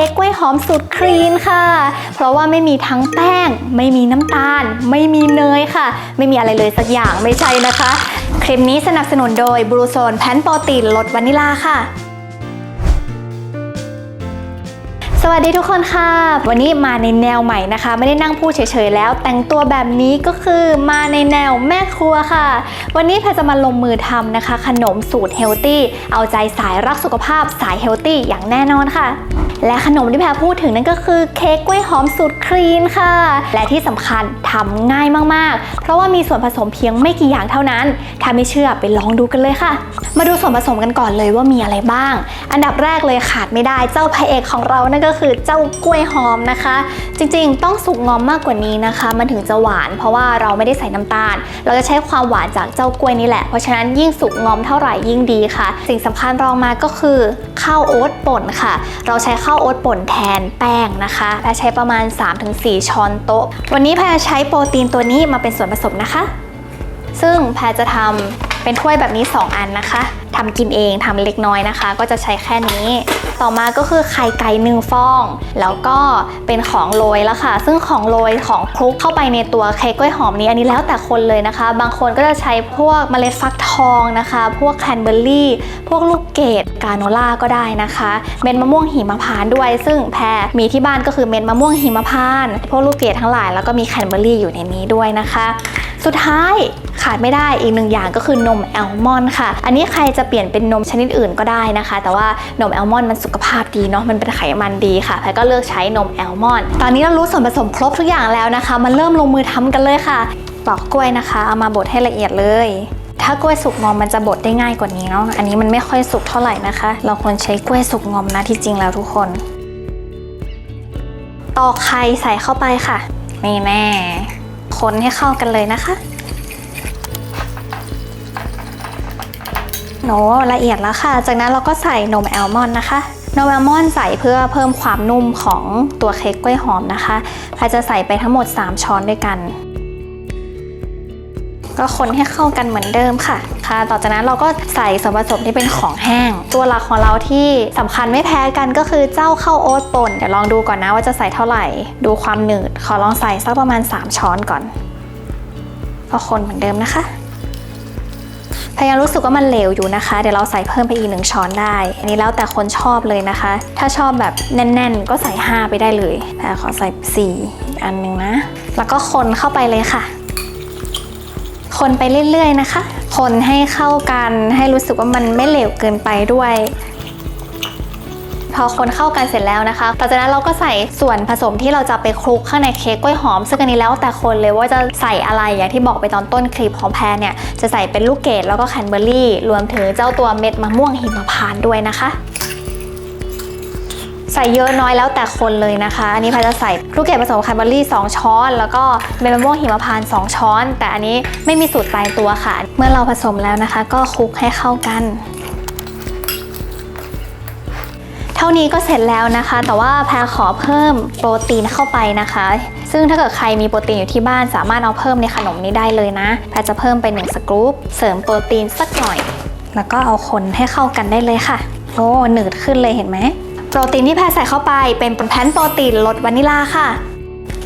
ค้กกล้วยหอมสูตรครีนค่ะ เพราะว่าไม่มีทั้งแป้ง ไม่มีน้ำตาล ไม่มีเนยค่ะ ไม่มีอะไรเลยสักอย่างไม่ใช่นะคะ คลิปนี้สนับสนุนโดยบรูโซนแพนโปรตีนลดวานิลาค่ะสวัสดีทุกคนค่ะ วันนี้มาในแนวใหม่นะคะ ไม่ได้นั่งพูดเฉยๆแล้ว แต่งตัวแบบนี้ก็คือมาในแนวแม่ครัวค่ะ วันนี้แพรจะมาลงมือทำนะคะ ขนมสูตรเฮลตี้เอาใจสายรักสุขภาพสายเฮลตี้อย่างแน่นอนค่ะ และขนมที่แพรพูดถึงนั่นก็คือเค้กกล้วยหอมสูตรครีนค่ะ และที่สำคัญทำง่ายมากๆ เพราะว่ามีส่วนผสมเพียงไม่กี่อย่างเท่านั้น ถ้าไม่เชื่อไปลองดูกันเลยค่ะ มาดูส่วนผสมกันก่อนเลยว่ามีอะไรบ้าง อันดับแรกเลยขาดไม่ได้เจ้าพระเอกของเรานั่นก็คือเจ้ากล้วยหอมนะคะ จริงๆ ต้องสุกงอมมากกว่านี้นะคะ มันถึงจะหวาน เพราะว่าเราไม่ได้ใส่น้ำตาล เราจะใช้ความหวานจากเจ้ากล้วยนี่แหละเพราะฉะนั้นยิ่งสุกงอมเท่าไหร่ยิ่งดีค่ะ สิ่งสำคัญรองมาก็คือข้าวโอ๊ตป่นค่ะ เราใช้ข้าวาโอ๊ตป่นแทนแป้งนะคะแพะใช้ประมาณ 3-4 ช้อนโต๊ะ วันนี้แพรใช้โปรตีนตัวนี้มาเป็นส่วนผสมนะคะ ซึ่งแพรจะทำ เป็นถ้วยแบบนี้ 2 อันนะคะทำกินเองทำเล็กน้อยนะคะ ก็จะใช้แค่นี้ ต่อมาก็คือไข่ไก่หนึ่งฟอง แล้วก็เป็นของโรยแล้วค่ะ ซึ่งของโรยของคลุกเข้าไปในตัวเค้กกล้วยหอมนี้อันนี้แล้วแต่คนเลยนะคะ บางคนก็จะใช้พวกเมล็ดฟักทองนะคะ พวกแคนเบอร์รี่ พวกลูกเกดกาโนล่าก็ได้นะคะเม็ดมะม่วงหิมพานด้วย ซึ่งแพรมีที่บ้านก็คือเม็ดมะม่วงหิมพาน พวกลูกเกดทั้งหลายแล้วก็มีแคนเบอร์รี่อยู่ในนี้ด้วยนะคะ สุดท้ายขาดไม่ได้อีกหนึ่งอย่างก็คือนมแอลมอนด์ค่ะ อันนี้ใครจะเปลี่ยนเป็นนมชนิดอื่นก็ได้นะคะ แต่ว่านมแอลมอนด์มันสุขภาพดีเนาะมันเป็นไขมันดีค่ะแพรก็เลือกใช้นมแอลมอนด์ตอนนี้เรารู้ส่วนผสมครบทุกอย่างแล้วนะคะมันเริ่มลงมือทำกันเลยค่ะปอกกล้วยนะคะเอามาบดให้ละเอียดเลยถ้ากล้วยสุกงอมมันจะบดได้ง่ายกว่านี้เนาะ อันนี้มันไม่ค่อยสุกเท่าไหร่นะคะ เราควรใช้กล้วยสุกงอมนะที่จริงแล้วทุกคน ตอกไข่ใส่เข้าไปค่ะ นี่แน่ คนให้เข้ากันเลยนะคะ โนละเอียดแล้วค่ะ จากนั้นเราก็ใส่นมแอลมอนด์นะคะนมแอลมอนด์ใส่เพื่อเพิ่มความนุ่มของตัวเค้กกล้วยหอมนะคะแพรจะใส่ไปทั้งหมด 3 ช้อนด้วยกัน ก็คนให้เข้ากันเหมือนเดิมค่ะ ค่ะ ต่อจากนั้นเราก็ใส่ส่วนผสมที่เป็นของแห้ง ตัวหลักของเราที่สำคัญไม่แพ้กันก็คือเจ้าข้าวโอ๊ตป่นเดี๋ยวลองดูก่อนนะว่าจะใส่เท่าไหร่ ดูความหนืด ขอลองใส่สักประมาณ 3 ช้อนก่อนก็คนเหมือนเดิมนะคะพยายามรู้สึกว่ามันเหลวอยู่นะคะ เดี๋ยวเราใส่เพิ่มไปอีกหนึ่งช้อนได้ อันนี้แล้วแต่คนชอบเลยนะคะ ถ้าชอบแบบแน่น ๆ ก็ใส่ 5 ไปได้เลยแต่ขอใส่ 4 อันหนึ่งนะ แล้วก็คนเข้าไปเลยค่ะ คนไปเรื่อยๆนะคะ คนให้เข้ากันให้รู้สึกว่ามันไม่เหลวเกินไปด้วย พอคนเข้ากันเสร็จแล้วนะคะต่อจากนั้นเราก็ใส่ส่วนผสมที่เราจะไปคลุกข้างในเค้กกล้วยหอม ซึ่งอันนี้แล้วแต่คนเลยว่าจะใส่อะไรอย่างที่บอกไปตอนต้นคลิปของแพรเนี่ยจะใส่เป็นลูกเกดแล้วก็แคนเบอร์รี่ รวมถึงเจ้าตัวเม็ดมะม่วงหิมพานต์ด้วยนะคะ ใส่เยอะน้อยแล้วแต่คนเลยนะคะ อันนี้แพรจะใส่ลูกเกดผสมแคนเบอร์รี่2ช้อน แล้วก็เม็ดมะม่วงหิมพานต์2ช้อน แต่อันนี้ไม่มีสูตรตายตัวค่ะ เมื่อเราผสมแล้วนะคะ ก็คลุกให้เข้ากันเท่านี้ก็เสร็จแล้วนะคะ แต่ว่าแพรขอเพิ่มโปรตีนเข้าไปนะคะ ซึ่งถ้าเกิดใครมีโปรตีนอยู่ที่บ้าน สามารถเอาเพิ่มในขนมนี้ได้เลยนะ แพรจะเพิ่มไป1สกรูปเสริมโปรตีนสักหน่อย แล้วก็เอาคนให้เข้ากันได้เลยค่ะ โอ้หนืดขึ้นเลยเห็นไหม โปรตีนที่แพรใส่เข้าไปเป็นแพนโปรตีนรสวานิลาค่ะ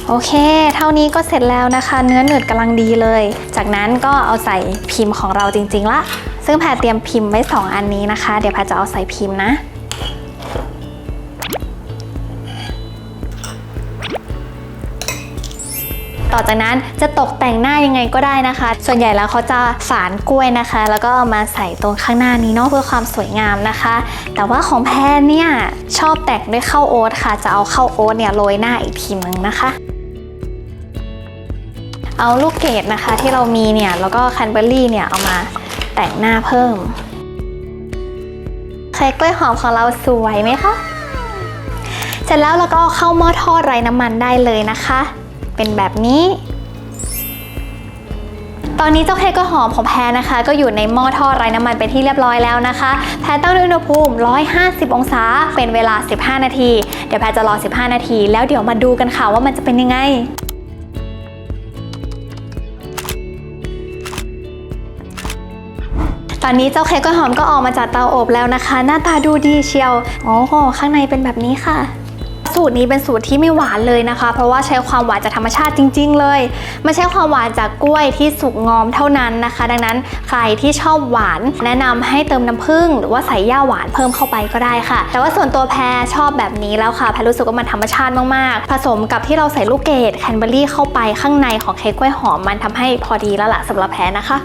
โอเค เท่านี้ก็เสร็จแล้วนะคะ เนื้อหนืดกำลังดีเลย จากนั้นก็เอาใส่พิมพ์ของเราจริงๆละซึ่งแพรเตรียมพิมพ์ไว้ 2 อันนี้นะคะ เดี๋ยวแพรจะเอาใส่พิมพ์นะ ต่อจากนั้นจะตกแต่งหน้ายังไงก็ได้นะคะ ส่วนใหญ่แล้วเขาจะฝานกล้วยนะคะ แล้วก็เอามาใส่ตรงข้างหน้านี้เนาะเพื่อความสวยงามนะคะ แต่ว่าของแพรเนี่ยชอบแต่งด้วยข้าวโอ๊ตค่ะ จะเอาข้าวโอ๊ตเนี่ยโรยหน้าอีกทีนึงนะคะเอาลูกเกดนะคะที่เรามีเนี่ยแล้วก็แคนเบอร์รี่เนี่ยเอามาแต่งหน้าเพิ่มเค้กล้วยหอมของเราสวยไหมคะ เสร็จแล้วเราก็เข้าหม้อทอดไร้น้ำมันได้เลยนะคะ เป็นแบบนี้ ตอนนี้เจ้าเค้กกล้วยหอมของแพรนะคะ ก็อยู่ในหม้อทอดไร้น้ำมันเป็นที่เรียบร้อยแล้วนะคะ แพรตั้งด้วยอุณหภูมิ 150 องศา เป็นเวลา 15 นาที เดี๋ยวแพรจะรอ 15 นาที แล้วเดี๋ยวมาดูกันค่ะว่ามันจะเป็นยังไงตอนนี้เจ้าเค้กกล้วยหอมก็ออกมาจากเตาอบแล้วนะคะ หน้าตาดูดีเชียวอ้โหข้างในเป็นแบบนี้ค่ะ สูตรนี้เป็นสูตรที่ไม่หวานเลยนะคะ เพราะว่าใช้ความหวานจากธรรมชาติจริง ๆ เลยไม่ใช่ความหวานจากกล้วยที่สุกงอมเท่านั้นนะคะ ดังนั้นใครที่ชอบหวานแนะนำให้เติมน้ำผึ้งหรือว่าใส่ย่าหวานเพิ่มเข้าไปก็ได้ค่ะ แต่ว่าส่วนตัวแพรชอบแบบนี้แล้วค่ะแพรรู้สึกว่ามันธรรมชาติมากๆ ผสมกับที่เราใส่ลูกเกดแคนเบอรี่เข้าไปข้างในของเค้กกล้วยหอมมันทำให้พอดีแล้วล่ะสำหรับแพรนะคะ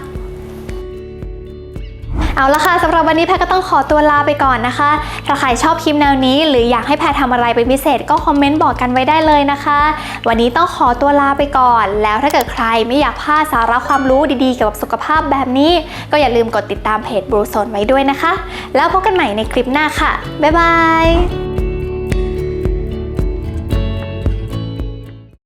เอาละค่ะสำหรับวันนี้แพรก็ต้องขอตัวลาไปก่อนนะคะ ถ้าใครชอบคลิปแนวนี้ หรืออยากให้แพรทำอะไรเป็นพิเศษก็คอมเมนต์บอกกันไว้ได้เลยนะคะ วันนี้ต้องขอตัวลาไปก่อน แล้วถ้าเกิดใครไม่อยากพลาดสาระความรู้ดีๆเกี่ยวกับสุขภาพแบบนี้ ก็อย่าลืมกดติดตามเพจบรูโซนไว้ด้วยนะคะ แล้วพบกันใหม่ในคลิปหน้าค่ะบ๊ายบาย